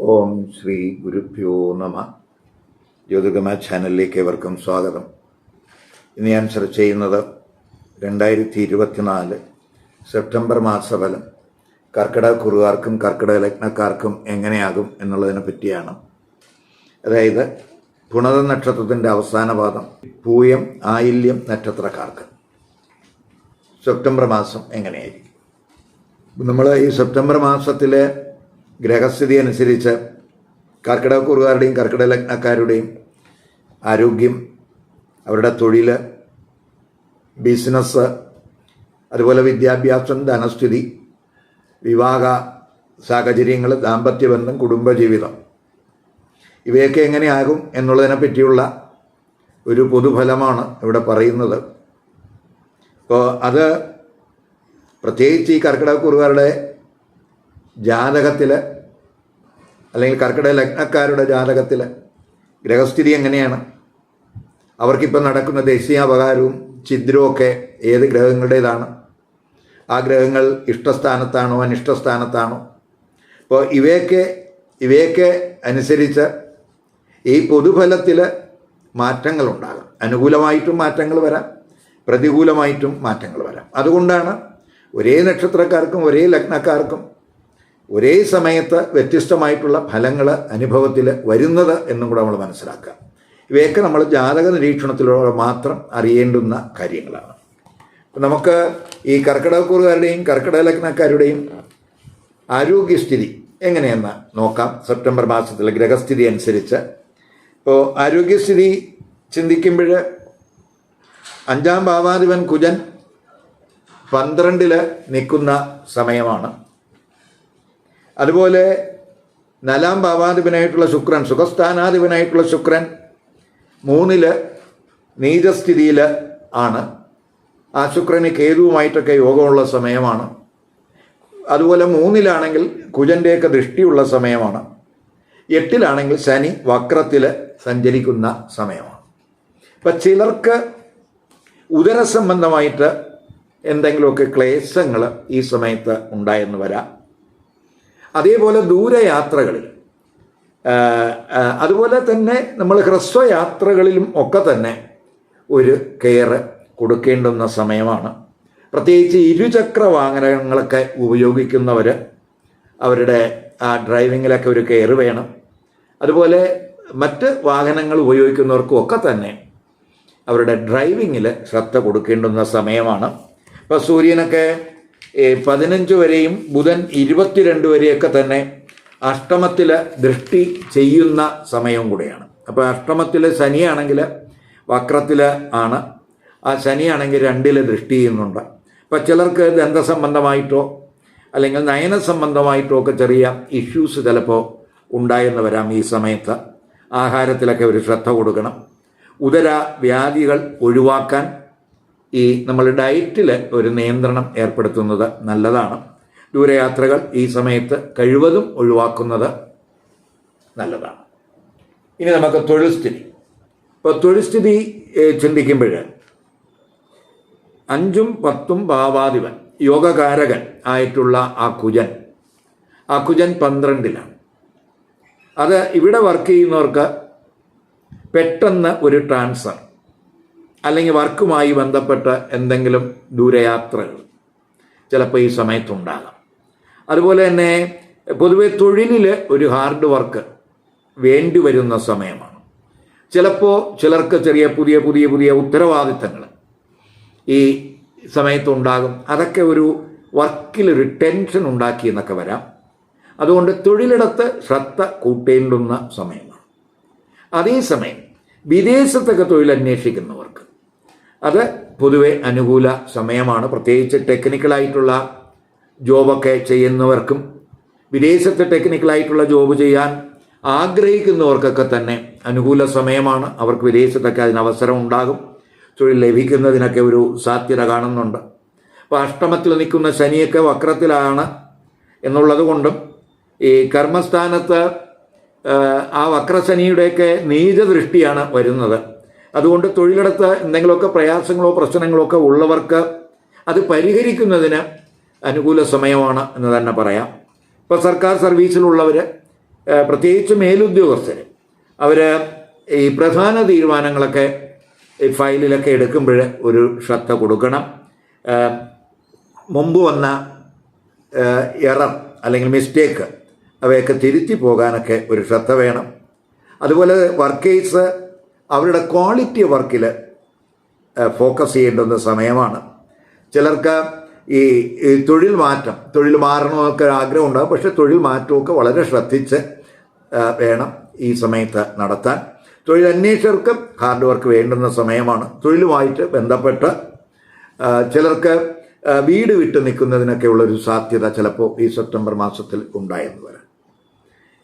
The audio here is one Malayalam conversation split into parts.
ഓം ശ്രീ ഗുരുഭ്യോ നമ. ജ്യോതികമ ചാനലിലേക്ക് ഏവർക്കും സ്വാഗതം. ഇന്ന് ഞാൻ ചർച്ച ചെയ്യുന്നത് രണ്ടായിരത്തി ഇരുപത്തിനാല് സെപ്റ്റംബർ മാസഫലം. കർക്കിടക കുറുകാർക്കും കർക്കിടക ലഗ്നക്കാർക്കും എങ്ങനെയാകും എന്നുള്ളതിനെ പറ്റിയാണ്. അതായത് പുണത നക്ഷത്രത്തിന്റെ അവസാന പാദം പൂയം ആയില്യം നക്ഷത്രക്കാർക്ക്. സെപ്റ്റംബർ മാസം എങ്ങനെയായിരിക്കും? നമ്മൾ ഈ സെപ്റ്റംബർ മാസത്തിലെ ഗ്രഹസ്ഥിതി അനുസരിച്ച് കർക്കിടക കുറുകാരുടെയും കർക്കിടക ലഗ്നക്കാരുടെയും ആരോഗ്യം അവരുടെ തൊഴിൽ ബിസിനസ് അതുപോലെ വിദ്യാഭ്യാസം ധനസ്ഥിതി വിവാഹ സാഹചര്യങ്ങൾ ദാമ്പത്യബന്ധം കുടുംബജീവിതം. ഇവയൊക്കെ എങ്ങനെയാകും എന്നുള്ളതിനെ പറ്റിയുള്ള ഒരു പൊതുഫലമാണ് ഇവിടെ പറയുന്നത്. അപ്പോൾ അത് പ്രത്യേകിച്ച് ഈ കർക്കിടകക്കുറുകാരുടെ ജാതകത്തിൽ അല്ലെങ്കിൽ കർക്കിടക ലഗ്നക്കാരുടെ ജാതകത്തിൽ ഗ്രഹസ്ഥിതി എങ്ങനെയാണ്? അവർക്കിപ്പോൾ നടക്കുന്ന ദേശീയാപകാരവും ഛിദ്രവും ഒക്കെ ഏത് ഗ്രഹങ്ങളുടേതാണ്? ആ ഗ്രഹങ്ങൾ ഇഷ്ടസ്ഥാനത്താണോ അനിഷ്ടസ്ഥാനത്താണോ? അപ്പോൾ ഇവയൊക്കെ ഇവയൊക്കെ അനുസരിച്ച് ഈ പൊതുഫലത്തിൽ മാറ്റങ്ങളുണ്ടാകാം. അനുകൂലമായിട്ടും മാറ്റങ്ങൾ വരാം പ്രതികൂലമായിട്ടും മാറ്റങ്ങൾ വരാം. അതുകൊണ്ടാണ് ഒരേ നക്ഷത്രക്കാർക്കും ഒരേ ലഗ്നക്കാർക്കും ഒരേ സമയത്ത് വ്യത്യസ്തമായിട്ടുള്ള ഫലങ്ങൾ അനുഭവത്തിൽ വരുന്നത് എന്നും കൂടെ നമ്മൾ മനസ്സിലാക്കാം ഇവയൊക്കെ നമ്മൾ ജാതക നിരീക്ഷണത്തിലൂടെ മാത്രം അറിയേണ്ടുന്ന കാര്യങ്ങളാണ്. നമുക്ക് ഈ കർക്കിടകക്കൂറുകാരുടെയും കർക്കിടക ലഗ്നക്കാരുടെയും ആരോഗ്യസ്ഥിതി എങ്ങനെയെന്ന് നോക്കാം. സെപ്റ്റംബർ മാസത്തിലെ ഗ്രഹസ്ഥിതി അനുസരിച്ച്. ഇപ്പോൾ ആരോഗ്യസ്ഥിതി ചിന്തിക്കുമ്പോൾ അഞ്ചാം ഭാവാധിപൻ കുജൻ പന്ത്രണ്ടിൽ നിൽക്കുന്ന സമയമാണ്. അതുപോലെ നാലാം ഭാവാധിപനായിട്ടുള്ള ശുക്രൻ സുഖസ്ഥാനാധിപനായിട്ടുള്ള ശുക്രൻ മൂന്നിൽ നീചസ്ഥിതിയിൽ ആണ്. ആ ശുക്രന് കേതുവുമായിട്ടൊക്കെ യോഗമുള്ള സമയമാണ്. അതുപോലെ മൂന്നിലാണെങ്കിൽ കുജന്റെയൊക്കെ ദൃഷ്ടിയുള്ള സമയമാണ്. എട്ടിലാണെങ്കിൽ ശനി വക്രത്തിൽ സഞ്ചരിക്കുന്ന സമയമാണ്. അപ്പം ചിലർക്ക് ഉദരസംബന്ധമായിട്ട് എന്തെങ്കിലുമൊക്കെ ക്ലേശങ്ങൾ ഈ സമയത്ത് ഉണ്ടായെന്ന് വരാം. അതേപോലെ ദൂരയാത്രകളിൽ. അതുപോലെ തന്നെ നമ്മൾ ഹ്രസ്വയാത്രകളിലും ഒക്കെ തന്നെ ഒരു കെയർ കൊടുക്കേണ്ടുന്ന സമയമാണ്. പ്രത്യേകിച്ച് ഇരുചക്ര വാഹനങ്ങളൊക്കെ ഉപയോഗിക്കുന്നവർ അവരുടെ ആ ഡ്രൈവിങ്ങിലൊക്കെ ഒരു കെയർ വേണം. അതുപോലെ മറ്റ് വാഹനങ്ങൾ ഉപയോഗിക്കുന്നവർക്കും ഒക്കെ തന്നെ അവരുടെ ഡ്രൈവിങ്ങിൽ ശ്രദ്ധ കൊടുക്കേണ്ടുന്ന സമയമാണ്. ഇപ്പോൾ സൂര്യനൊക്കെ പതിനഞ്ച് വരെയും ബുധൻ ഇരുപത്തിരണ്ട് വരെയൊക്കെ തന്നെ അഷ്ടമത്തിൽ ദൃഷ്ടി ചെയ്യുന്ന സമയവും കൂടെയാണ്. അപ്പോൾ അഷ്ടമത്തിൽ ശനിയാണെങ്കിൽ വക്രത്തിൽ ആണ്. ആ ശനിയാണെങ്കിൽ രണ്ടിൽ ദൃഷ്ടി ചെയ്യുന്നുണ്ട്. അപ്പോൾ ചിലർക്ക് ദന്തസംബന്ധമായിട്ടോ അല്ലെങ്കിൽ നയന സംബന്ധമായിട്ടോ ഒക്കെ ചെറിയ ഇഷ്യൂസ് ചിലപ്പോൾ ഉണ്ടായെന്ന് വരാം ഈ സമയത്ത്. ആഹാരത്തിലൊക്കെ ഒരു ശ്രദ്ധ കൊടുക്കണം. ഉദര വ്യാധികൾ ഒഴിവാക്കാൻ ഈ നമ്മൾ ഡയറ്റിൽ ഒരു നിയന്ത്രണം ഏർപ്പെടുത്തുന്നത് നല്ലതാണ്. ദൂരയാത്രകൾ ഈ സമയത്ത് കഴിവതും ഒഴിവാക്കുന്നത് നല്ലതാണ്. ഇനി നമുക്ക് തൊഴിൽ സ്ഥിതി. ഇപ്പോൾ തൊഴിൽ സ്ഥിതി ചിന്തിക്കുമ്പോൾ അഞ്ചും പത്തും ഭാവാധിപൻ യോഗകാരകൻ ആയിട്ടുള്ള ആ കുജൻ ആ കുജൻ പന്ത്രണ്ടിലാണ്. അത് ഇവിടെ വർക്ക് ചെയ്യുന്നവർക്ക് പെട്ടെന്ന് ഒരു ട്രാൻസ്ഫർ അല്ലെങ്കിൽ വർക്കുമായി ബന്ധപ്പെട്ട എന്തെങ്കിലും ദൂരയാത്രകൾ ചിലപ്പോൾ ഈ സമയത്തുണ്ടാകാം. അതുപോലെ തന്നെ പൊതുവെ തൊഴിലിൽ ഒരു ഹാർഡ് വർക്ക് വേണ്ടി വരുന്ന സമയമാണ്. ചിലപ്പോൾ ചിലർക്ക് ചെറിയ പുതിയ പുതിയ പുതിയ ഉത്തരവാദിത്തങ്ങൾ ഈ സമയത്തുണ്ടാകും. അതൊക്കെ ഒരു വർക്കിലൊരു ടെൻഷൻ ഉണ്ടാക്കി എന്നൊക്കെ വരാം. അതുകൊണ്ട് തൊഴിലിടത്ത് ശ്രദ്ധ കൂട്ടേണ്ടുന്ന സമയമാണ്. അതേസമയം വിദേശത്തൊക്കെ തൊഴിൽ അന്വേഷിക്കുന്നവർക്ക് അത് പൊതുവെ അനുകൂല സമയമാണ്. പ്രത്യേകിച്ച് ടെക്നിക്കലായിട്ടുള്ള ജോബൊക്കെ ചെയ്യുന്നവർക്കും വിദേശത്ത് ടെക്നിക്കലായിട്ടുള്ള ജോബ് ചെയ്യാൻ ആഗ്രഹിക്കുന്നവർക്കൊക്കെ തന്നെ അനുകൂല സമയമാണ്. അവർക്ക് വിദേശത്തൊക്കെ അതിന് അവസരം ഉണ്ടാകും. തൊഴിൽ ലഭിക്കുന്നതിനൊക്കെ ഒരു സാധ്യത കാണുന്നുണ്ട്. അപ്പോൾ അഷ്ടമത്തിൽ നിൽക്കുന്ന ശനിയൊക്കെ വക്രത്തിലാണ് എന്നുള്ളത് കൊണ്ടും ഈ കർമ്മസ്ഥാനത്ത് ആ വക്രശനിയുടെയൊക്കെ നീചദൃഷ്ടിയാണ് വരുന്നത്. അതുകൊണ്ട് തൊഴിലിടത്ത് എന്തെങ്കിലുമൊക്കെ പ്രയാസങ്ങളോ പ്രശ്നങ്ങളോ ഒക്കെ ഉള്ളവർക്ക് അത് പരിഹരിക്കുന്നതിന് അനുകൂല സമയമാണ് എന്ന് തന്നെ പറയാം. ഇപ്പോൾ സർക്കാർ സർവീസിലുള്ളവർ പ്രത്യേകിച്ച് മേലുദ്യോഗസ്ഥർ അവർ ഈ പ്രധാന തീരുമാനങ്ങളൊക്കെ ഈ ഫയലിലൊക്കെ എടുക്കുമ്പോൾ ഒരു ശ്രദ്ധ കൊടുക്കണം. മുമ്പ് വന്ന എറർ അല്ലെങ്കിൽ മിസ്റ്റേക്ക് അവയൊക്കെ തിരുത്തി പോകാനൊക്കെ ഒരു ശ്രദ്ധ വേണം. അതുപോലെ വർക്കേഴ്സ് അവരുടെ ക്വാളിറ്റി വർക്കിൽ ഫോക്കസ് ചെയ്യേണ്ടുന്ന സമയമാണ്. ചിലർക്ക് ഈ തൊഴിൽ മാറ്റം തൊഴിൽ മാറണമെന്നൊക്കെ ആഗ്രഹം ഉണ്ടാകും പക്ഷെ തൊഴിൽ മാറ്റമൊക്കെ വളരെ ശ്രദ്ധിച്ച് വേണം ഈ സമയത്ത് നടത്താൻ. തൊഴിൽ അന്വേഷകർക്കും ഹാർഡ് വർക്ക് വേണ്ടുന്ന സമയമാണ്. തൊഴിലുമായിട്ട് ബന്ധപ്പെട്ട് ചിലർക്ക് വീട് വിട്ട് നിൽക്കുന്നതിനൊക്കെയുള്ളൊരു സാധ്യത ചിലപ്പോൾ ഈ സെപ്റ്റംബർ മാസത്തിൽ ഉണ്ടായെന്ന് വരാം.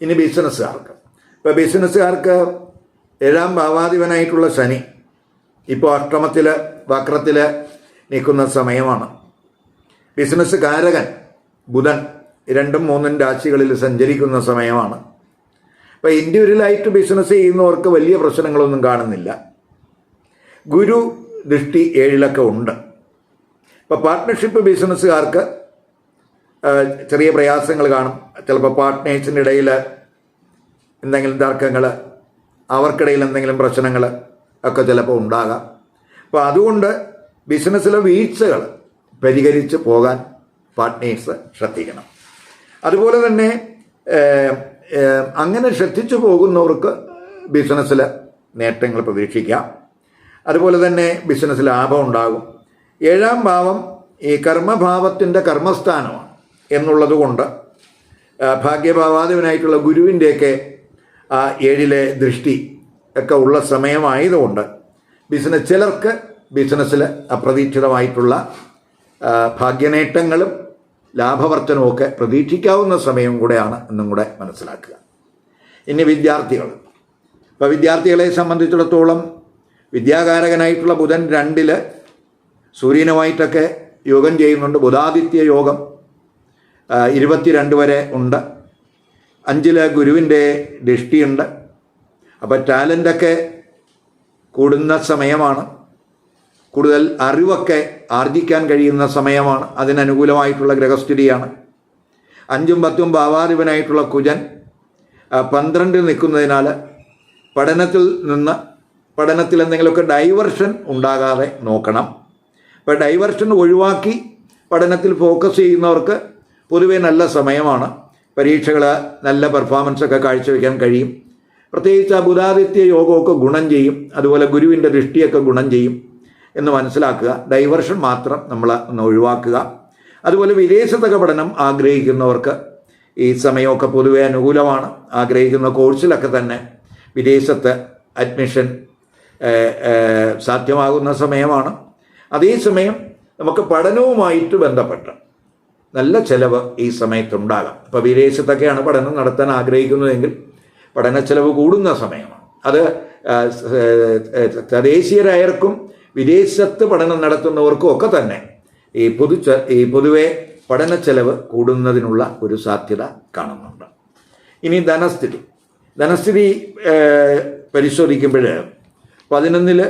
ഇനി ബിസിനസ്സുകാർക്ക്. ഇപ്പോൾ ബിസിനസ്സുകാർക്ക് ഏഴാം ഭാവാധിപനായിട്ടുള്ള ശനി ഇപ്പോൾ അഷ്ടമത്തിൽ വക്രത്തിൽ നിൽക്കുന്ന സമയമാണ്. ബിസിനസ് കാരകൻ ബുധൻ രണ്ടും മൂന്നും രാശികളിൽ സഞ്ചരിക്കുന്ന സമയമാണ്. അപ്പോൾ ഇൻഡിവിജ്വലായിട്ട് ബിസിനസ് ചെയ്യുന്നവർക്ക് വലിയ പ്രശ്നങ്ങളൊന്നും കാണുന്നില്ല. ഗുരു ദൃഷ്ടി ഏഴിലൊക്കെ ഉണ്ട്. ഇപ്പോൾ പാർട്ട്ണർഷിപ്പ് ബിസിനസ്സുകാർക്ക് ചെറിയ പ്രയാസങ്ങൾ കാണും. ചിലപ്പോൾ പാർട്ട്നേഴ്സിന്റെ ഇടയിൽ എന്തെങ്കിലും തർക്കങ്ങൾ അവർക്കിടയിൽ എന്തെങ്കിലും പ്രശ്നങ്ങൾ ഒക്കെ ചിലപ്പോൾ ഉണ്ടാകാം. അപ്പോൾ അതുകൊണ്ട് ബിസിനസ്സിലെ വീഴ്ചകൾ പരിഹരിച്ച് പോകാൻ പാർട്ട്നേഴ്സ് ശ്രദ്ധിക്കണം. അതുപോലെ തന്നെ അങ്ങനെ ശ്രദ്ധിച്ചു പോകുന്നവർക്ക് ബിസിനസ്സിൽ നേട്ടങ്ങൾ പ്രതീക്ഷിക്കാം. അതുപോലെ തന്നെ ബിസിനസ്സിൽ ലാഭം ഉണ്ടാകും. ഏഴാം ഭാവം ഈ കർമ്മഭാവത്തിന്റെ കർമ്മസ്ഥാനമാണ്. എന്നുള്ളത് കൊണ്ട് ആ, ഭാഗ്യഭാവാധിപനായിട്ടുള്ള ഗുരുവിന്റെയൊക്കെ ആ ഏഴിലെ ദൃഷ്ടി ഒക്കെ ഉള്ള സമയമായതുകൊണ്ട് ബിസിനസ് ചിലർക്ക് ബിസിനസ്സിൽ അപ്രതീക്ഷിതമായിട്ടുള്ള ഭാഗ്യനേട്ടങ്ങളും ലാഭവർത്തനവും ഒക്കെ പ്രതീക്ഷിക്കാവുന്ന സമയം കൂടെയാണ് എന്നും കൂടെ മനസ്സിലാക്കുക. ഇനി വിദ്യാർത്ഥികൾ. ഇപ്പോൾ വിദ്യാർത്ഥികളെ സംബന്ധിച്ചിടത്തോളം വിദ്യാകാരകനായിട്ടുള്ള ബുധൻ രണ്ടിൽ സൂര്യനുമായിട്ടൊക്കെ യോഗം ചെയ്യുന്നുണ്ട്. ബുധാദിത്യ യോഗം ഇരുപത്തിരണ്ട് വരെ ഉണ്ട്. അഞ്ചിൽ ഗുരുവിന്റെ ദൃഷ്ടിയുണ്ട്. അപ്പോൾ ടാലന്റൊക്കെ കൂടുന്ന സമയമാണ്. കൂടുതൽ അറിവൊക്കെ ആർജിക്കാൻ കഴിയുന്ന സമയമാണ്. അതിനനുകൂലമായിട്ടുള്ള ഗ്രഹസ്ഥിതിയാണ്. അഞ്ചും പത്തും ഭാവാധിപനായിട്ടുള്ള കുജൻ പന്ത്രണ്ടിൽ നിൽക്കുന്നതിനാൽ പഠനത്തിൽ നിന്ന് പഠനത്തിൽ എന്തെങ്കിലുമൊക്കെ ഡൈവർഷൻ ഉണ്ടാകാതെ നോക്കണം. അപ്പോൾ ഡൈവർഷൻ ഒഴിവാക്കി പഠനത്തിൽ ഫോക്കസ് ചെയ്യുന്നവർക്ക് പൊതുവെ നല്ല സമയമാണ്. പരീക്ഷകൾ നല്ല പെർഫോമൻസ് ഒക്കെ കാഴ്ചവെക്കാൻ കഴിയും. പ്രത്യേകിച്ച് ആ ബുധാദിത്യ യോഗമൊക്കെ ഗുണം ചെയ്യും. അതുപോലെ ഗുരുവിന്റെ ദൃഷ്ടിയൊക്കെ ഗുണം ചെയ്യും എന്ന് മനസ്സിലാക്കുക. ഡൈവർഷൻ മാത്രം നമ്മൾ ഒന്ന് ഒഴിവാക്കുക. അതുപോലെ വിദേശത്തൊക്കെ പഠനം ആഗ്രഹിക്കുന്നവർക്ക് ഈ സമയമൊക്കെ പൊതുവെ അനുകൂലമാണ്. ആഗ്രഹിക്കുന്ന കോഴ്സിലൊക്കെ തന്നെ വിദേശത്ത് അഡ്മിഷൻ സാധ്യമാകുന്ന സമയമാണ്. അതേസമയം നമുക്ക് പഠനവുമായിട്ട് ബന്ധപ്പെട്ട് നല്ല ചെലവ് ഈ സമയത്തുണ്ടാകാം. ഇപ്പോൾ വിദേശത്തൊക്കെയാണ് പഠനം നടത്താൻ ആഗ്രഹിക്കുന്നതെങ്കിൽ പഠന ചിലവ് കൂടുന്ന സമയമാണ്. അത് തദ്ദേശീയരായർക്കും വിദേശത്ത് പഠനം നടത്തുന്നവർക്കും ഒക്കെ തന്നെ ഈ പൊതു ഈ പൊതുവെ പഠന ചെലവ് കൂടുന്നതിനുള്ള ഒരു സാധ്യത കാണുന്നുണ്ട്. ഇനി ധനസ്ഥിതി. ധനസ്ഥിതി പരിശോധിക്കുമ്പോൾ പതിനൊന്നിൽ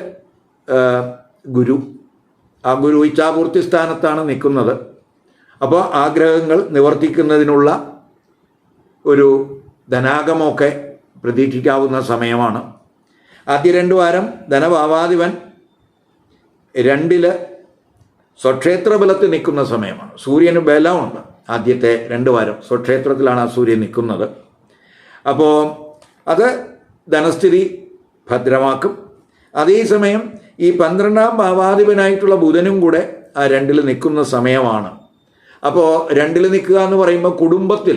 ഗുരു. ആ ഗുരു ഇച്ഛാപൂർത്തി സ്ഥാനത്താണ് നിൽക്കുന്നത്. അപ്പോൾ ആഗ്രഹങ്ങൾ നിവർത്തിക്കുന്നതിനുള്ള ഒരു ധനാഗമൊക്കെ പ്രതീക്ഷിക്കാവുന്ന സമയമാണ്. ആദ്യ രണ്ട് വാരം ധനഭാവാധിപൻ രണ്ടിൽ സ്വക്ഷേത്ര ബലത്തിൽ നിൽക്കുന്ന സമയമാണ്. സൂര്യന് ബലമുണ്ട്. ആദ്യത്തെ രണ്ട് വാരം സ്വക്ഷേത്രത്തിലാണ് ആ സൂര്യൻ നിൽക്കുന്നത്. അപ്പോൾ അത് ധനസ്ഥിതി ഭദ്രമാക്കും. അതേസമയം ഈ പന്ത്രണ്ടാം ഭാവാധിപനായിട്ടുള്ള ബുധനും കൂടെ ആ രണ്ടിൽ നിൽക്കുന്ന സമയമാണ്. അപ്പോൾ രണ്ടിൽ നിൽക്കുക എന്ന് പറയുമ്പോൾ കുടുംബത്തിൽ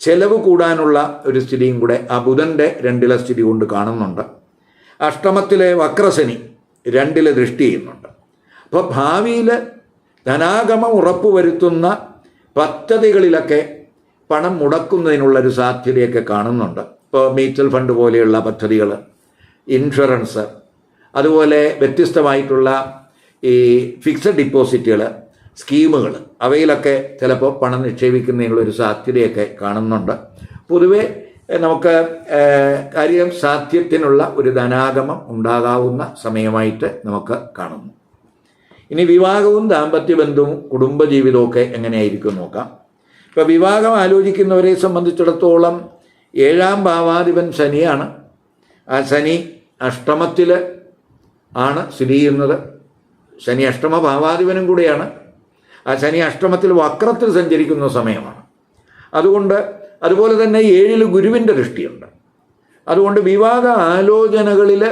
ചെലവ് കൂടാനുള്ള ഒരു സ്ഥിതിയും കൂടെ ആ ബുധന്റെ രണ്ടിലെ സ്ഥിതി കൊണ്ട് കാണുന്നുണ്ട്. അഷ്ടമത്തിലെ വക്രശനി രണ്ടിൽ ദൃഷ്ടി ചെയ്യുന്നുണ്ട്. അപ്പോൾ ഭാവിയിൽ ധനാഗമം ഉറപ്പുവരുത്തുന്ന പദ്ധതികളിലൊക്കെ പണം മുടക്കുന്നതിനുള്ളൊരു സാധ്യതയൊക്കെ കാണുന്നുണ്ട്. ഇപ്പോൾ മ്യൂച്വൽ ഫണ്ട് പോലെയുള്ള പദ്ധതികൾ ഇൻഷുറൻസ് അതുപോലെ വ്യത്യസ്തമായിട്ടുള്ള ഈ ഫിക്സഡ് ഡിപ്പോസിറ്റുകൾ സ്കീമുകൾ അവയിലൊക്കെ ചിലപ്പോൾ പണം നിക്ഷേപിക്കുന്നതിനുള്ളൊരു സാധ്യതയൊക്കെ കാണുന്നുണ്ട്. പൊതുവേ നമുക്ക് കാര്യം സാധ്യത്തിനുള്ള ഒരു ധനാഗമം ഉണ്ടാകാവുന്ന സമയമായിട്ട് നമുക്ക് കാണുന്നു. ഇനി വിവാഹവും ദാമ്പത്യ ബന്ധവും കുടുംബജീവിതവും ഒക്കെ എങ്ങനെയായിരിക്കും നോക്കാം. ഇപ്പോൾ വിവാഹം ആലോചിക്കുന്നവരെ സംബന്ധിച്ചിടത്തോളം ഏഴാം ഭാവാധിപൻ ശനിയാണ്. ആ ശനി അഷ്ടമത്തിൽ ആണ് സ്ഥിതി ചെയ്യുന്നത്. ശനി അഷ്ടമ ഭാവാധിപനും കൂടിയാണ്. ആ ശനി അഷ്ടമത്തിൽ വക്രത്തിൽ സഞ്ചരിക്കുന്ന സമയമാണ്. അതുകൊണ്ട് അതുപോലെ തന്നെ ഏഴിൽ ഗുരുവിന്റെ ദൃഷ്ടിയുണ്ട്. അതുകൊണ്ട് വിവാഹ ആലോചനകളിൽ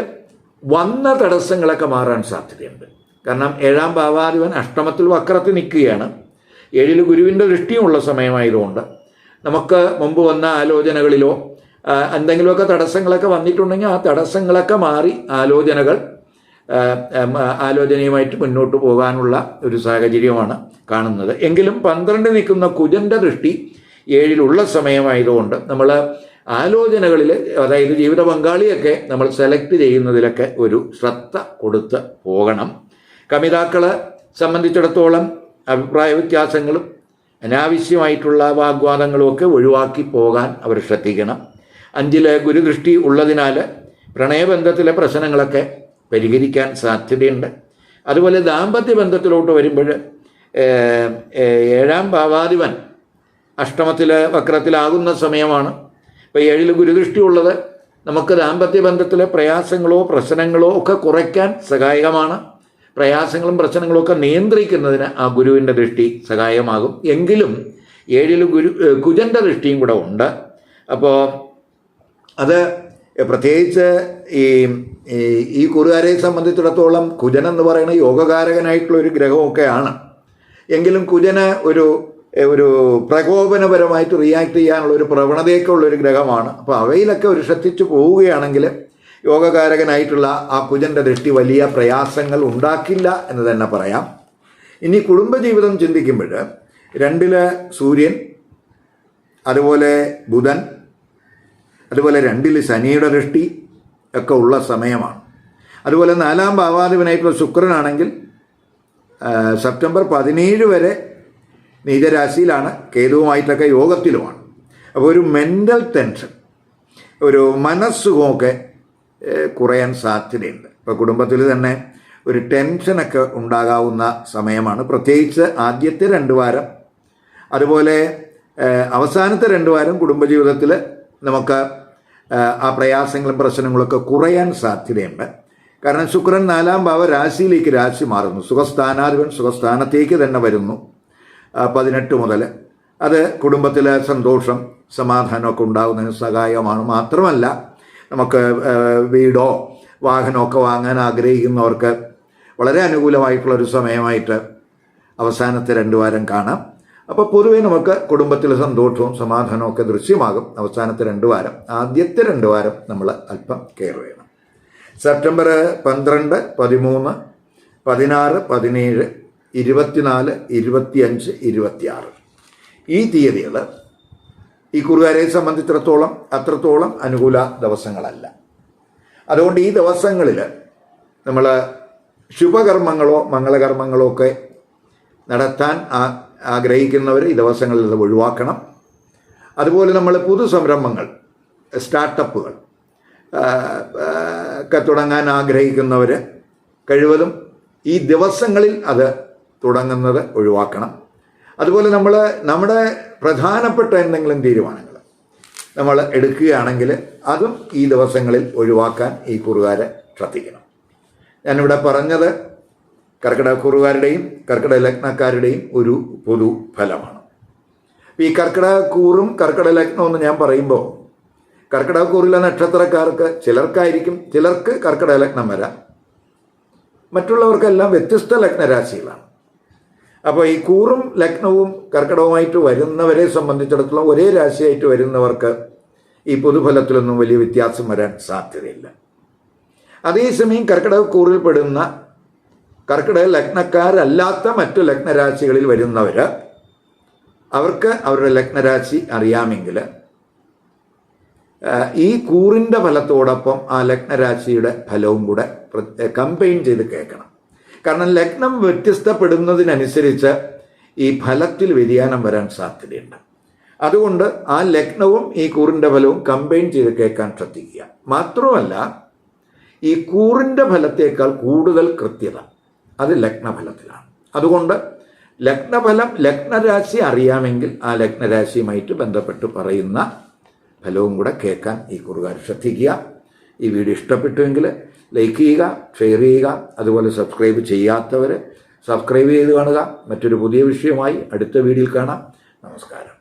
വന്ന തടസ്സങ്ങളൊക്കെ മാറാൻ സാധ്യതയുണ്ട്. കാരണം ഏഴാം ഭാവാധിപൻ അഷ്ടമത്തിൽ വക്രത്തിൽ നിൽക്കുകയാണ്. ഏഴിൽ ഗുരുവിന്റെ ദൃഷ്ടിയുമുള്ള സമയമായതുകൊണ്ട് നമുക്ക് മുമ്പ് വന്ന ആലോചനകളിലോ എന്തെങ്കിലുമൊക്കെ തടസ്സങ്ങളൊക്കെ വന്നിട്ടുണ്ടെങ്കിൽ ആ തടസ്സങ്ങളൊക്കെ മാറി ആലോചനകൾ ആലോചനയുമായിട്ട് മുന്നോട്ട് പോകാനുള്ള ഒരു സാഹചര്യമാണ് കാണുന്നത്. എങ്കിലും പന്ത്രണ്ട് നിൽക്കുന്ന കുജന്റെ ദൃഷ്ടി ഏഴിലുള്ള സമയമായതുകൊണ്ട് നമ്മൾ ആലോചനകളിൽ അതായത് ജീവിത പങ്കാളിയൊക്കെ നമ്മൾ സെലക്ട് ചെയ്യുന്നതിലൊക്കെ ഒരു ശ്രദ്ധ കൊടുത്ത് പോകണം. കമിതാക്കളെ സംബന്ധിച്ചിടത്തോളം അഭിപ്രായ വ്യത്യാസങ്ങളും അനാവശ്യമായിട്ടുള്ള വാഗ്വാദങ്ങളും ഒക്കെ ഒഴിവാക്കി പോകാൻ അവർ ശ്രദ്ധിക്കണം. അഞ്ചിലെ ഗുരുദൃഷ്ടി ഉള്ളതിനാൽ പ്രണയബന്ധത്തിലെ പ്രശ്നങ്ങളൊക്കെ പരിഹരിക്കാൻ സാധ്യതയുണ്ട്. അതുപോലെ ദാമ്പത്യ ബന്ധത്തിലോട്ട് വരുമ്പോൾ ഏഴാം ഭാവാധിപൻ അഷ്ടമത്തിൽ വക്രത്തിലാകുന്ന സമയമാണ്. ഇപ്പോൾ ഏഴിൽ ഗുരുദൃഷ്ടി ഉള്ളത് നമുക്ക് ദാമ്പത്യ ബന്ധത്തിലെ പ്രയാസങ്ങളോ പ്രശ്നങ്ങളോ ഒക്കെ കുറയ്ക്കാൻ സഹായകമാണ്. പ്രയാസങ്ങളും പ്രശ്നങ്ങളും ഒക്കെ നിയന്ത്രിക്കുന്നതിന് ആ ഗുരുവിന്റെ ദൃഷ്ടി സഹായകമാകും. എങ്കിലും ഏഴിൽ ഗുരു കുജന്റെ ദൃഷ്ടിയും കൂടെ ഉണ്ട്. അപ്പോൾ അത് പ്രത്യേകിച്ച് ഈ ഈ- കുറുകാരെ സംബന്ധിച്ചിടത്തോളം കുജൻ എന്ന് പറയുന്ന യോഗകാരകനായിട്ടുള്ള ഒരു ഗ്രഹമൊക്കെയാണ്. എങ്കിലും കുജന് ഒരു ഒരു പ്രകോപനപരമായിട്ട് റിയാക്ട് ചെയ്യാനുള്ള ഒരു പ്രവണതയൊക്കെ ഉള്ള ഒരു ഗ്രഹമാണ്. അപ്പോൾ അവയിലൊക്കെ ഒരു ശ്രദ്ധിച്ചു പോവുകയാണെങ്കിൽ യോഗകാരകനായിട്ടുള്ള ആ കുജന്റെ ദൃഷ്ടി വലിയ പ്രയാസങ്ങൾ ഉണ്ടാക്കില്ല എന്ന് തന്നെ പറയാം. ഇനി കുടുംബജീവിതം ചിന്തിക്കുമ്പോൾ രണ്ടിൽ സൂര്യൻ അതുപോലെ ബുധൻ അതുപോലെ രണ്ടിൽ ശനിയുടെ ദൃഷ്ടി ഒക്കെ ഉള്ള സമയമാണ്. അതുപോലെ നാലാം ഭാവാധിപനായിട്ടുള്ള ശുക്രനാണെങ്കിൽ സെപ്റ്റംബർ പതിനേഴ് വരെ നീചരാശിയിലാണ് കേതുവുമായിട്ടൊക്കെ യോഗത്തിലുമാണ്. അപ്പോൾ ഒരു മെന്റൽ ടെൻഷൻ ഒരു മനസ്സുഖമൊക്കെ ഏ, കുറയാൻ സാധ്യതയുണ്ട്. ഇപ്പോൾ കുടുംബത്തിൽ തന്നെ ഒരു ടെൻഷനൊക്കെ ഉണ്ടാകാവുന്ന സമയമാണ്. പ്രത്യേകിച്ച് ആദ്യത്തെ രണ്ട് വാരം അതുപോലെ അവസാനത്തെ രണ്ട് വാരം കുടുംബജീവിതത്തിൽ നമുക്ക് ആ പ്രയാസങ്ങളും പ്രശ്നങ്ങളൊക്കെ കുറയാൻ സാധ്യതയുണ്ട്. കാരണം ശുക്രൻ നാലാം ഭാവ രാശിയിലേക്ക് രാശി മാറുന്നു. സുഖസ്ഥാനാധിപൻ സുഖസ്ഥാനത്തേക്ക് തന്നെ വരുന്നു. പതിനെട്ട് മുതൽ. അത് കുടുംബത്തിലെ സന്തോഷം സമാധാനമൊക്കെ ഉണ്ടാകുന്നതിന് സഹായമാണ്. മാത്രമല്ല നമുക്ക് വീടോ വാഹനമൊക്കെ വാങ്ങാൻ ആഗ്രഹിക്കുന്നവർക്ക് വളരെ അനുകൂലമായിട്ടുള്ള ഒരു സമയമായിട്ട് അവസാനത്തെ രണ്ട് വാരം കാണാം. അപ്പോൾ പൊതുവെ നമുക്ക് കുടുംബത്തിലെ സന്തോഷവും സമാധാനവും ഒക്കെ ദൃശ്യമാകും അവസാനത്തെ രണ്ട് വാരം. ആദ്യത്തെ രണ്ട് വാരം നമ്മൾ അല്പം കെയർ ചെയ്യണം. സെപ്റ്റംബർ പന്ത്രണ്ട് പതിമൂന്ന് പതിനാറ് പതിനേഴ് ഇരുപത്തിനാല് ഇരുപത്തിയഞ്ച് ഇരുപത്തിയാറ്. ഈ തീയതികൾ ഈ കുറുകാരെ സംബന്ധിച്ചിടത്തോളം അത്രത്തോളം അനുകൂല ദിവസങ്ങളല്ല. അതുകൊണ്ട് ഈ ദിവസങ്ങളിൽ നമ്മൾ ശുഭകർമ്മങ്ങളോ മംഗളകർമ്മങ്ങളോ ഒക്കെ നടത്താൻ ആ- ആഗ്രഹിക്കുന്നവർ ഈ ദിവസങ്ങളിൽ അത് ഒഴിവാക്കണം. അതുപോലെ നമ്മൾ പുതു സംരംഭങ്ങൾ സ്റ്റാർട്ടപ്പുകൾ ഒക്കെ തുടങ്ങാൻ ആഗ്രഹിക്കുന്നവർ കഴിവതും ഈ ദിവസങ്ങളിൽ അത് തുടങ്ങുന്നത് ഒഴിവാക്കണം. അതുപോലെ നമ്മൾ നമ്മുടെ പ്രധാനപ്പെട്ട എന്തെങ്കിലും തീരുമാനങ്ങൾ നമ്മൾ എടുക്കുകയാണെങ്കിൽ അതും ഈ ദിവസങ്ങളിൽ ഒഴിവാക്കാൻ ഈ കുറുകാരെ ശ്രദ്ധിക്കണം. ഞാനിവിടെ പറഞ്ഞത് കർക്കിടക കുറുകാരുടെയും കർക്കിടക ലഗ്നക്കാരുടെയും ഒരു പൊതു ഫലമാണ്. ഈ കർക്കിടകക്കൂറും കർക്കിടക ലഗ്നവും എന്ന് ഞാൻ പറയുമ്പോൾ കർക്കിടകക്കൂറിലെ നക്ഷത്രക്കാർക്ക് ചിലർക്കായിരിക്കും ചിലർക്ക് കർക്കിടക ലഗ്നം വരാം. മറ്റുള്ളവർക്കെല്ലാം വ്യത്യസ്ത ലഗ്നരാശികളാണ്. അപ്പോൾ ഈ കൂറും ലഗ്നവും കർക്കിടകവുമായിട്ട് വരുന്നവരെ സംബന്ധിച്ചിടത്തോളം ഒരേ രാശിയായിട്ട് വരുന്നവർക്ക് ഈ പൊതുഫലത്തിലൊന്നും വലിയ വ്യത്യാസം വരാൻ സാധ്യതയില്ല. അതേസമയം കർക്കിടക കൂറിൽ പെടുന്ന കർക്കിടക ലഗ്നക്കാരല്ലാത്ത മറ്റു ലഗ്നരാശികളിൽ വരുന്നവർ അവർക്ക് അവരുടെ ലഗ്നരാശി അറിയാമെങ്കിൽ ഈ കൂറിന്റെ ഫലത്തോടൊപ്പം ആ ലഗ്നരാശിയുടെ ഫലവും കൂടെ കമ്പൈൻ ചെയ്ത് കേൾക്കണം. കാരണം ലഗ്നം വ്യത്യസ്തപ്പെടുന്നതിനനുസരിച്ച് ഈ ഫലത്തിൽ വ്യതിയാനം വരാൻ സാധ്യതയുണ്ട്. അതുകൊണ്ട് ആ ലഗ്നവും ഈ കൂറിന്റെ ഫലവും കമ്പൈൻ ചെയ്ത് കേൾക്കാൻ ശ്രദ്ധിക്കുക. മാത്രമല്ല ഈ കൂറിന്റെ ഫലത്തേക്കാൾ കൂടുതൽ കൃത്യത. അത് ലഗ്നഫലത്തിലാണ്. അതുകൊണ്ട് ലഗ്നഫലം ലഗ്നരാശി അറിയാമെങ്കിൽ ആ ലഗ്നരാശിയുമായിട്ട് ബന്ധപ്പെട്ട് പറയുന്ന ഫലവും കൂടെ കേൾക്കാൻ ഈ കുറുകാർ ശ്രദ്ധിക്കുക. ഈ വീഡിയോ ഇഷ്ടപ്പെട്ടുവെങ്കിൽ ലൈക്ക് ചെയ്യുക ഷെയർ ചെയ്യുക അതുപോലെ സബ്സ്ക്രൈബ് ചെയ്യാത്തവർ സബ്സ്ക്രൈബ് ചെയ്ത് കാണുക. മറ്റൊരു പുതിയ വിഷയമായി അടുത്ത വീഡിയോയിൽ കാണാം. നമസ്കാരം.